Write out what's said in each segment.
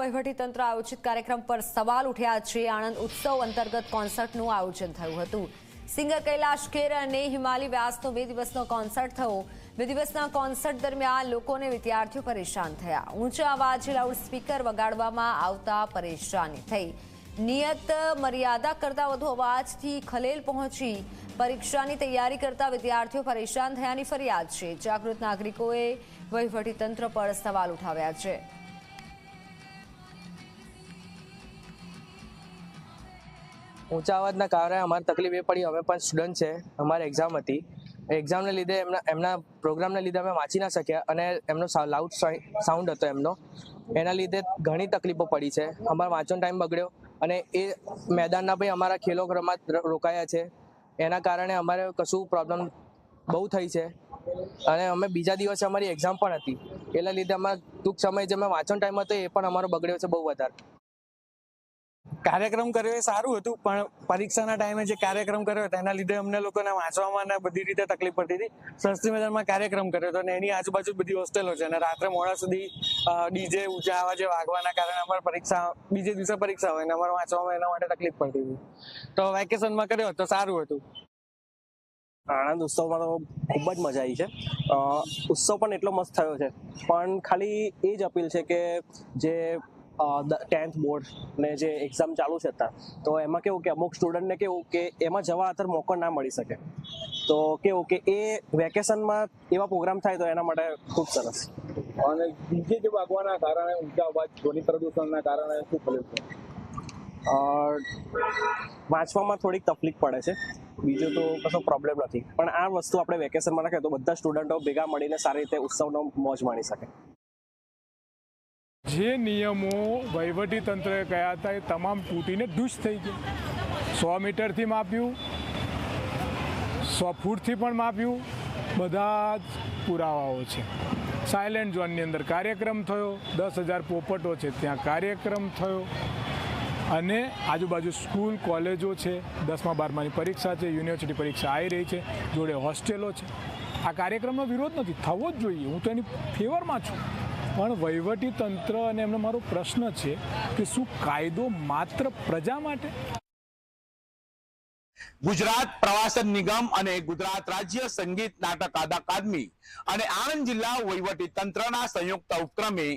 વહીવટીતંત્ર આયોજિત કાર્યક્રમ પર સવાલ ઉઠ્યા છે. આણંદ ઉત્સવ અંતર્ગત કોન્સર્ટનું આયોજન થયું હતું. સિંગર કૈલાશ ખેર અને હિમાલી વ્યાસનો બે દિવસનો કોન્સર્ટ થયો. બે દિવસના કોન્સર્ટ દરમિયાન લોકોને વિદ્યાર્થીઓ પરેશાન થયા. ઊંચા અવાજે લાઉડ સ્પીકર વગાડવામાં આવતા પરેશાની થઈ. નિયત મર્યાદા કરતાં વધુ અવાજથી ખલેલ પહોંચી. પરીક્ષાની તૈયારી કરતા વિદ્યાર્થીઓ પરેશાન થયાની ફરિયાદ છે. જાગૃત નાગરિકોએ વહીવટીતંત્ર પર સવાલ ઉઠાવ્યા છે. ઊંચા અવાજના કારણે અમારે તકલીફ એ પડી. અમે પણ સ્ટુડન્ટ છે. અમારે એક્ઝામ હતી. એક્ઝામને લીધે એમના એમના પ્રોગ્રામને લીધે અમે વાંચી ના શક્યા અને એમનો લાઉડ સાઉન્ડ હતો એમનો. એના લીધે ઘણી તકલીફો પડી છે. અમારો વાંચવાનો ટાઈમ બગડ્યો અને એ મેદાનના ભાઈ અમારા ખેલો રમત રોકાયા છે. એના કારણે અમારે કશું પ્રોબ્લેમ બહુ થઈ છે. અને અમે બીજા દિવસે અમારી એક્ઝામ પણ હતી. એના લીધે અમારા ટૂંક સમય જે અમે વાંચવાનો ટાઈમ હતો એ પણ અમારો બગડ્યો છે બહુ વધારે. કાર્યક્રમ કર્યો એ સારું હતું, પણ પરીક્ષાના ટાઈમે જે કાર્યક્રમ કર્યો હતો, એના લીધે અમને લોકોને વાંચવામાં અને બધી રીતે તકલીફ પડતી હતી. સસ્તી મેદાનમાં કાર્યક્રમ કર્યો હતો અને એની આજુબાજુ બધી હોસ્ટેલો છે અને રાત્રે મોડા સુધી ડીજે ઊંચા અવાજે વાગવાના કારણે અમારે પરીક્ષા, બીજે દિવસે પરીક્ષા હોય અને અમારે વાંચવામાં એના માટે તકલીફ પડતી હતી. તો વેકેશનમાં કર્યો તો સારું હતું. આણંદ ઉત્સવમાં તો ખૂબ જ મજા આવી છે. ઉત્સવ પણ એટલો મસ્ત થયો છે. પણ ખાલી એ જ અપીલ છે કે જે ટેન્થ બોર્ડ ને જે એક્ઝામ ચાલુ છે અત્યારે. તો એમાં કેવું કે અમુક સ્ટુડન્ટને કેવું કે એમાં જવા અત્યારે મોકો ના મળી શકે. તો કેવું કે એ વેકેશનમાં એવા પ્રોગ્રામ થાય તો એના માટે ખૂબ સરસ. અને બીજે જે વાગવાના કારણે ઊંચા અવાજ ધ્વનિ પ્રદૂષણના કારણે શું ખલેલ છે? વાંચવામાં થોડીક તકલીફ પડે છે. બીજું તો કશો પ્રોબ્લેમ નથી. પણ આ વસ્તુ આપણે વેકેશનમાં રાખીએ તો બધા સ્ટુડન્ટો ભેગા મળીને સારી રીતે ઉત્સવનો મોજ માણી શકે. જે નિયમો વહીવટી તંત્રએ કહ્યા હતા એ તમામ તૂટીને ડૂસ થઈ ગયા. સો મીટરથી માપ્યું, સો ફૂટથી પણ માપ્યું, બધા જ પુરાવાઓ છે. સાયલેન્ટ ઝોનની અંદર કાર્યક્રમ થયો, દસ હજાર પોપટો છે, ત્યાં કાર્યક્રમ થયો. અને આજુબાજુ સ્કૂલ, કોલેજો છે, દસમા, બારમાની પરીક્ષા છે, યુનિવર્સિટી પરીક્ષા આવી રહી છે, જોડે હોસ્ટેલો છે. આ કાર્યક્રમનો વિરોધ નથી, થવો જ જોઈએ. હું તો એની ફેવરમાં છું. પણ વહીવટી અને એમનો મારો પ્રશ્ન છે કે શું કાયદો માત્ર પ્રજા માટે? ગુજરાત પ્રવાસન નિગમ અને ગુજરાત રાજ્ય સંગીત નાટક અકાદમી અને આણંદ જિલ્લા વહીવટી સંયુક્ત ઉપક્રમે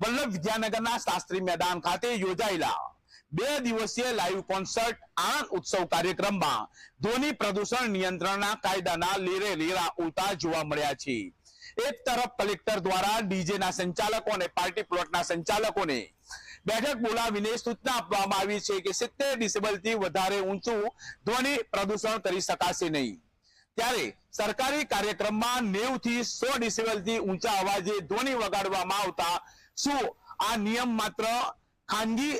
વલ્લભ વિદ્યાનગરના શાસ્ત્રી મેદાન ખાતે યોજાયેલા બે દિવસીય લાઈવ કોન્સર્ટ આણંદ ઉત્સવ કાર્યક્રમમાં ધ્વનિ પ્રદૂષણ નિયંત્રણના કાયદાના લીરે લીરા ઉલટા જોવા મળ્યા છે. એક તરફ કલેક્ટર દ્વારા ડીજેના સંચાલકો અને પાર્ટી પ્લોટના સંચાલકોને બેઠક બોલાવીને સૂચના આપવામાં આવી છે કે સિત્તેર ડિસેબલથી વધારે ઊંચું ધ્વનિ પ્રદૂષણ કરી શકાશે નહીં. ત્યારે સરકારી કાર્યક્રમમાં નેવથી સો ડિસેબલથી ઊંચા અવાજે ધ્વનિ વગાડવામાં આવતા શું આ નિયમ માત્ર ખાનગી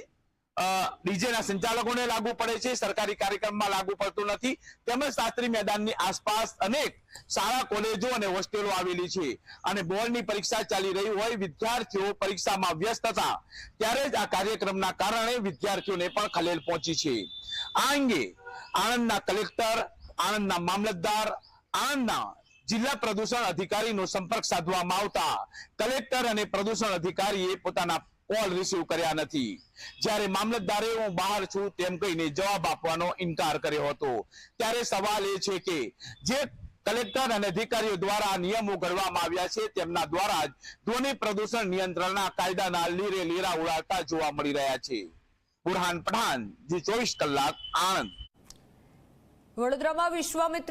ડીજેના સંચાલકોને લાગુ પડે છે, સરકારી કાર્યક્રમમાં લાગુ પડતું નથી. તેમજ શાસ્ત્રી મેદાનની આસપાસ અનેક શાળા, કોલેજો અને હોસ્ટેલો આવેલી છે. અને બોર્ડની પરીક્ષા ચાલી રહી હોય, વિદ્યાર્થીઓ પરીક્ષામાં વ્યસ્ત હતા. ત્યારે જ આ કાર્યક્રમના કારણે વિદ્યાર્થીઓને પણ ખલેલ પહોંચી છે. આ અંગે આણંદના કલેક્ટર, આણંદના મામલતદાર, આણંદના જિલ્લા પ્રદૂષણ અધિકારીનો સંપર્ક સાધવામાં આવતા કલેક્ટર અને પ્રદૂષણ અધિકારીએ પોતાના કોલ રિસીવ કર્યા નથી. જ્યારે મામલતદારે હું બહાર છું તેમ કહીને જવાબ આપવાનો ઇનકાર કર્યો હતો. ત્યારે સવાલ એ છે કે જે કલેક્ટર અને અધિકારીઓ દ્વારા નિયમો ઘડવામાં આવ્યા છે, તેમના દ્વારા જ ધ્વનિ પ્રદૂષણ નિયંત્રણના કાયદાના લીરે લીરા ઉડાડતા જોવા મળી રહ્યા છે. બુરહાન પઠાણ, જે ચોવીસ કલાક, આણંદ. વડોદરામાં વિશ્વામિત્ર